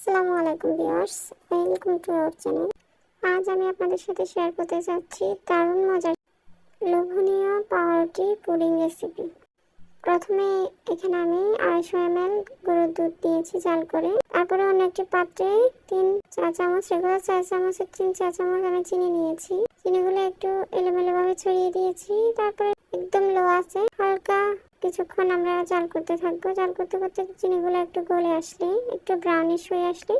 আসসালামু আলাইকুম viewers, welcome to our channel. আজ আমি আপনাদের সাথে শেয়ার করতে চাচ্ছি দারুণ মজার লোভনীয় পাউরুটি পুডিং রেসিপি। প্রথমে এখানে আমি আড়াইশো এম এল গরুর দুধ দিয়েছি জাল করে। তারপরে অন্য একটি পাত্রে তিন চা চামচ রেগুলার চা চামচের তিন চা চামচ আমি চিনি নিয়েছি। চিনিগুলো একটু এলোমেলো ভাবে ছড়িয়ে দিয়েছি। তারপরে একদম লো আছে, হালকা কিছুক্ষণ আমরা জাল করতে থাকব। জাল করতে করতে চিনিগুলো একটু গলে আসলে, একটু ব্রাউনিশ হয়ে আসলে।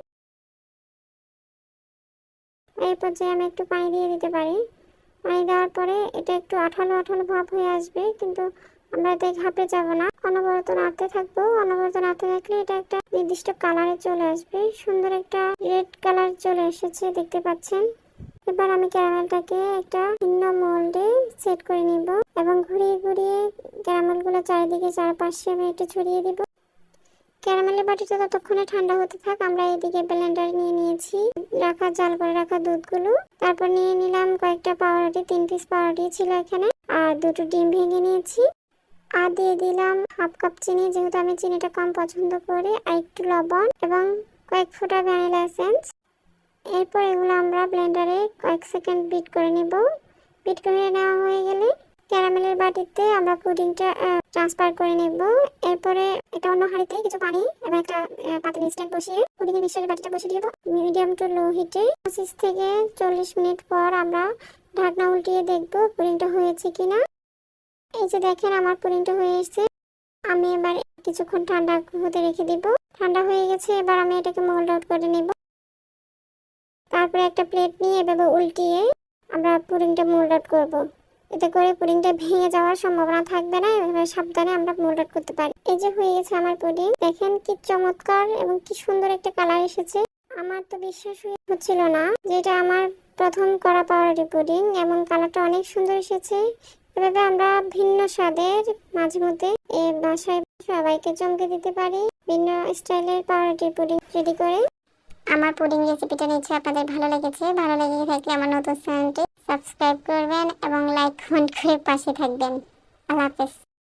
এই পর্যায়ে আমি একটু পানি দিয়ে দিতে পারি। পানি দেওয়ার পরে এটা একটু আঠালো আঠালো ভাব হয়ে আসবে, কিন্তু আমরা এতে ঘাপে যাব না। অনবরত নাড়তে থাকব। অনবরত নাড়তে থাকলে এটা একটা নির্দিষ্ট কালারে চলে আসবে। সুন্দর একটা রেড কালার চলে এসেছে, দেখতে পাচ্ছেন। এবার আমি ক্যারামেলটাকে একটা ভিন্ন মোল্ডে সেট করে নিব এবং ঘুরিয়ে ঘুরিয়ে ক্যারামেলগুলো চারিদিকে চারপাশে আমি একটু ছড়িয়ে দিব। ক্যারামেলের বাটিটা ততক্ষণে ঠান্ডা হতে থাক, আমরা এদিকে ব্লেন্ডার নিয়ে নিয়েছি। রাখা, জাল করে রাখা দুধগুলো। তারপর নিয়ে নিলাম কয়েকটা পাউরুটি, তিন পিস পাউরুটি ছিল এখানে, আর দুটো ডিম ভেঙে নিয়েছি। আর দিয়ে দিলাম হাফ কাপ চিনি, যেহেতু আমি চিনিটা কম পছন্দ করি, আর একটু লবণ এবং কয়েক ফোঁটা ভ্যানিলা এসেন্স। এরপর এগুলো আমরা ব্লেন্ডারে কয়েক সেকেন্ড বিট করে নিব। বিট করে নেওয়া হয়ে গেলে ক্যারামেলের বাটিতে আমরা পুডিংটা ট্রান্সফার করে নেব। এরপরে এটা অন্য হাঁড়িতে কিছু পানি এবং একটা পাতিল স্ট্যান্ড বসিয়ে পুডিং এর মিক্সচারের বাটিটা বসিয়ে দিব। মিডিয়াম টু লো হিটে পঁচিশ থেকে চল্লিশ মিনিট পর আমরা ঢাকনা উল্টিয়ে দেখব পুডিংটা হয়েছে কিনা। এই যে দেখেন আমার পুডিংটা হয়ে এসেছে। আমি এবার কিছুক্ষণ ঠান্ডা হতে রেখে দিব। ঠান্ডা হয়ে গেছে, এবার আমি এটাকে মোল্ড আউট করে নেব। তারপরে একটা প্লেট নিয়ে এভাবে উল্টিয়ে আমরা পুডিংটা মোল্ড আউট করব। এতে করে পুডিংটা ভেঙে যাওয়ার সম্ভাবনা থাকবে না, এভাবে সাবধানে আমরা মোল্ড আউট করতে পারি। এই যে হয়ে গেছে আমার পুডিং দেখেন কি চমৎকার এবং কি সুন্দর একটা কালার এসেছে। আমার তো বিশ্বাস হচ্ছিল না যে এটা আমার প্রথম করা পাউরুটি পুডিং এমন কালারটা অনেক সুন্দর এসেছে। এভাবে আমরা ভিন্ন স্বাদের মাঝে মধ্যে এ বাসায় সবাইকে চমকে দিতে পারি, ভিন্ন স্টাইলের পাউরুটি পুডিং রেডি করে। আমার পুডিং রেসিপিটা নিচ্ছে আপনাদের ভালো লেগেছে, ভালো লেগে থাকলে আমার নতুন চ্যানেলটি সাবস্ক্রাইব করবেন এবং লাইক কমেন্ট করে পাশে থাকবেন। আল্লাহ হাফেজ।